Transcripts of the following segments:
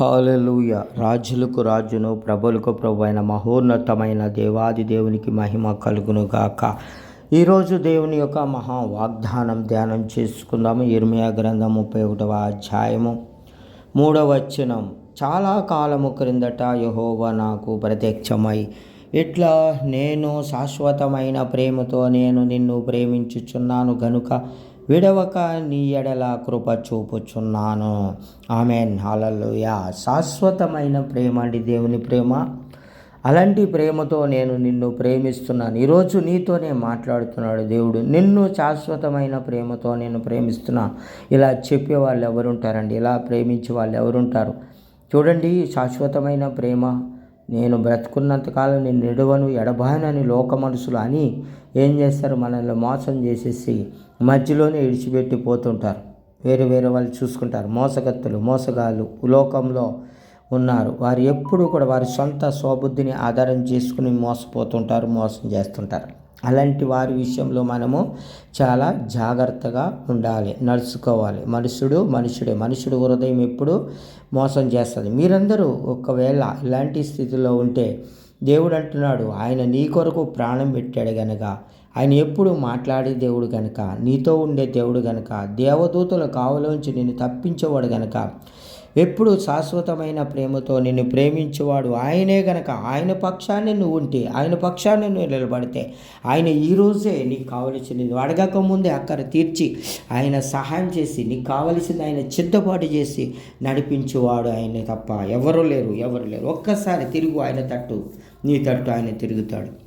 Hallelujah. రాజులకు రాజును ప్రభులకు ప్రభు అయిన మహోన్నతమైన దేవాది దేవునికి మహిమ కలుగును గాక ఈరోజు దేవుని యొక్క మహా వాగ్దానం ధ్యానం చేసుకుందాము. ఇర్మియా గ్రంథం ముప్పై ఒకటవ అధ్యాయము మూడవ వచనం. చాలా కాలము క్రిందట యహోవ నాకు ప్రత్యక్షమై ఇట్లా నేను శాశ్వతమైన ప్రేమతో నేను నిన్ను ప్రేమించుచున్నాను గనుక విడవక నీ ఎడల కృప చూపుచున్నాను. ఆమె హాలలుయ శాశ్వతమైన ప్రేమ అండి దేవుని ప్రేమ. అలాంటి ప్రేమతో నేను నిన్ను ప్రేమిస్తున్నాను. ఈరోజు నీతోనే మాట్లాడుతున్నాడు దేవుడు. నిన్ను శాశ్వతమైన ప్రేమతో నేను ప్రేమిస్తున్నాను ఇలా చెప్పే వాళ్ళు ఎవరుంటారండి? ఇలా ప్రేమించే వాళ్ళు ఎవరుంటారు? చూడండి శాశ్వతమైన ప్రేమ. నేను బ్రతుకున్నంతకాలం నేను నిడవను ఎడబాయనని లోక మనుషులు అని ఏం చేస్తారు? మనల్ని మోసం చేసేసి మధ్యలోనే విడిచిపెట్టి పోతుంటారు. వేరే వేరే వాళ్ళు చూసుకుంటారు. మోసగత్తులు మోసగాళ్ళు లోకంలో ఉన్నారు. వారు ఎప్పుడూ కూడా వారి సొంత స్వబుద్ధిని ఆధారం చేసుకుని మోసపోతుంటారు మోసం చేస్తుంటారు. అలాంటి వారి విషయంలో మనము చాలా జాగ్రత్తగా ఉండాలి నడుచుకోవాలి. మనుషుడు మనుషుడే. మనుషుడు హృదయం ఎప్పుడు మోసం చేస్తుంది. మీరందరూ ఒకవేళ ఇలాంటి స్థితిలో ఉంటే దేవుడు అంటున్నాడు ఆయన నీ కొరకు ప్రాణం పెట్టాడు గనక ఆయన ఎప్పుడు మాట్లాడే దేవుడు గనక నీతో ఉండే దేవుడు గనక దేవదూతల కావలోంచి నిన్ను తప్పించేవాడు గనక ఎప్పుడు శాశ్వతమైన ప్రేమతో నిన్ను ప్రేమించేవాడు ఆయనే గనక ఆయన పక్షాన్ని నువ్వు ఉంటే ఆయన పక్షాన్ని నువ్వు నిలబడితే ఆయన ఈరోజే నీకు కావలసింది అడగక ముందే అక్కడ తీర్చి ఆయన సహాయం చేసి నీకు కావలసింది ఆయన చిత్తపాటు చేసి నడిపించేవాడు ఆయన తప్ప ఎవరు లేరు ఎవరు లేరు. ఒక్కసారి తిరుగు ఆయన తట్టు. నీ తట్టు ఆయన తిరుగుతాడు.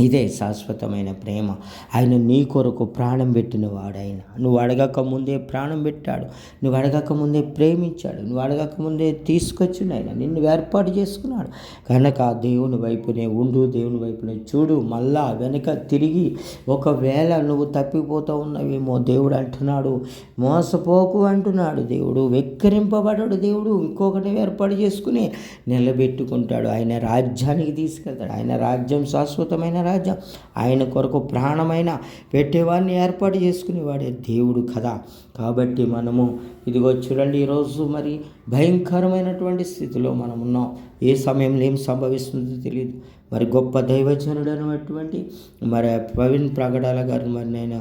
ఇదే శాశ్వతమైన ప్రేమ. ఆయన నీ కొరకు ప్రాణం పెట్టిన వాడైన. నువ్వు అడగక ముందే ప్రాణం పెట్టాడు. నువ్వు అడగక ముందే ప్రేమించాడు. నువ్వు అడగక ముందే తీసుకొచ్చిండు ఆయన. నిన్ను ఏర్పాటు చేసుకున్నాడు. కనుక దేవుని వైపునే ఉండు దేవుని వైపునే చూడు. మళ్ళా వెనక తిరిగి ఒకవేళ నువ్వు తప్పిపోతూ ఉన్నవేమో దేవుడు అంటున్నాడు. మోసపోకు అంటున్నాడు దేవుడు. వెక్కిరింపబడడు దేవుడు. ఇంకొకటి ఏర్పాటు చేసుకుని నిలబెట్టుకుంటాడు. ఆయన రాజ్యానికి తీసుకెళ్తాడు. ఆయన రాజ్యం శాశ్వతమైన రాజ్యం ఆయన కొరకు ప్రాణమైన పెట్టేవాడిని ఏర్పాటు చేసుకునేవాడే దేవుడు కదా. కాబట్టి మనము ఇదిగో చూడండి ఈరోజు మరి భయంకరమైనటువంటి స్థితిలో మనం ఉన్నాం. ఏ సమయంలో ఏం సంభవిస్తుందో తెలియదు మరి గొప్ప దైవజనుడు అనేటువంటి మరి ప్రవీణ్ ప్రగడాల గారు మరి నేను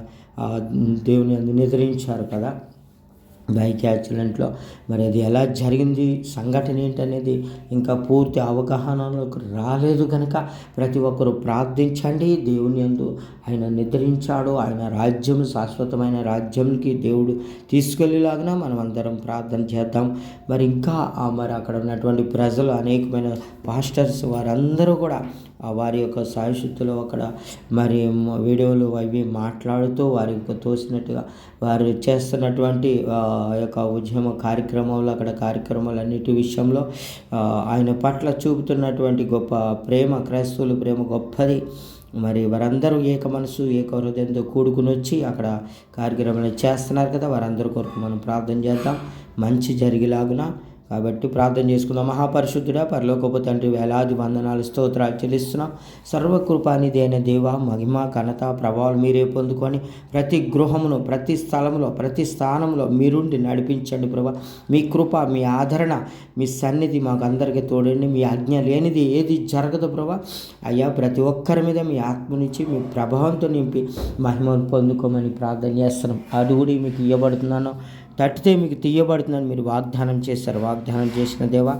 దేవుని నిద్రించారు కదా. బైక్ యాక్సిడెంట్లో. మరి అది ఎలా జరిగింది? సంఘటన ఏంటనేది ఇంకా పూర్తి అవగాహనలోకి రాలేదు కనుక ప్రతి ఒక్కరు ప్రార్థించండి. దేవుని ఎందు ఆయన నిద్రించాడు. ఆయన రాజ్యం శాశ్వతమైన రాజ్యంకి దేవుడు తీసుకెళ్ళేలాగా మనం అందరం ప్రార్థన చేద్దాం. మరి ఇంకా మరి అక్కడ ఉన్నటువంటి ప్రజలు అనేకమైన పాస్టర్స్ వారందరూ కూడా వారి యొక్క సాయశుద్ధులు అక్కడ మరి వీడియోలు అవి మాట్లాడుతూ వారికి తోసినట్టుగా వారు చేస్తున్నటువంటి యొక్క ఉద్యమ కార్యక్రమంలో అక్కడ కార్యక్రమాలన్నిటి విషయంలో ఆయన పట్ల చూపుతున్నటువంటి గొప్ప ప్రేమ క్రైస్తవుల ప్రేమ గొప్పది. మరి వారందరూ ఏక మనసు ఏక హృదయంతో కూడుకుని వచ్చి అక్కడ కార్యక్రమాలు చేస్తున్నారు కదా వారందరి కొరకు మనం ప్రార్థన చేద్దాం. మంచి జరిగేలాగున కాబట్టి ప్రార్థన చేసుకుందాం. మహాపరిశుద్ధుడా పరలోకపు తండ్రి వేలాది వందనాలు స్తోత్రాలు చెల్లిస్తున్నాం. సర్వకృపానిది అయిన దేవ మహిమ ఘనత ప్రభావాలు మీరే పొందుకొని ప్రతి గృహమును ప్రతి స్థలంలో ప్రతి స్థానంలో మీరుండి నడిపించండి ప్రభా. మీ కృప మీ ఆదరణ మీ సన్నిధి మాకు అందరికీ తోడండి. మీ ఆజ్ఞ లేనిది ఏది జరగదు ప్రభా. అయ్యా ప్రతి ఒక్కరి మీద మీ ఆత్మ నుంచి మీ ప్రభావంతో నింపి మహిమను పొందుకోమని ప్రార్థన చేస్తున్నాం. అది కూడా మీకు ఇవ్వబడుతున్నాను. తట్టితే మీకు తీయబడుతుందని మీరు వాగ్దానం చేశారు. వాగ్దానం చేసిన దేవా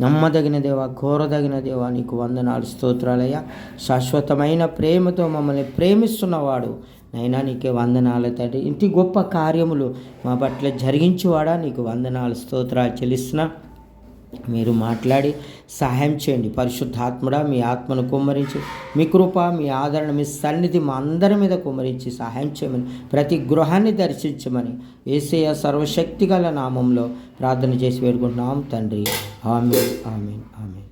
నమ్మదగిన దేవా కోరదగిన దేవా నీకు వందనాలు స్తోత్రాలయ్యా. శాశ్వతమైన ప్రేమతో మమ్మల్ని ప్రేమిస్తున్నవాడు. నైనా నీకే వందనాలు తండ్రి ఇంటి గొప్ప కార్యములు మా పట్ల జరిగించేవాడా? నీకు వందనాలు స్తోత్రాలు చెల్లిస్తున్నా. మీరు మాట్లాడి సహాయం చేయండి. పరిశుద్ధాత్ముడా మీ ఆత్మను కుమ్మరించి మీ కృప మీ ఆదరణ మీ సన్నిధి మా అందరి మీద కుమ్మరించి సహాయం చేయమని ప్రతి గృహాన్ని దర్శించమని ఏసయ సర్వశక్తి గల నామంలో ప్రార్థన చేసి వేడుకుంటున్నాం. తండ్రి ఆమె ఆమె ఆమె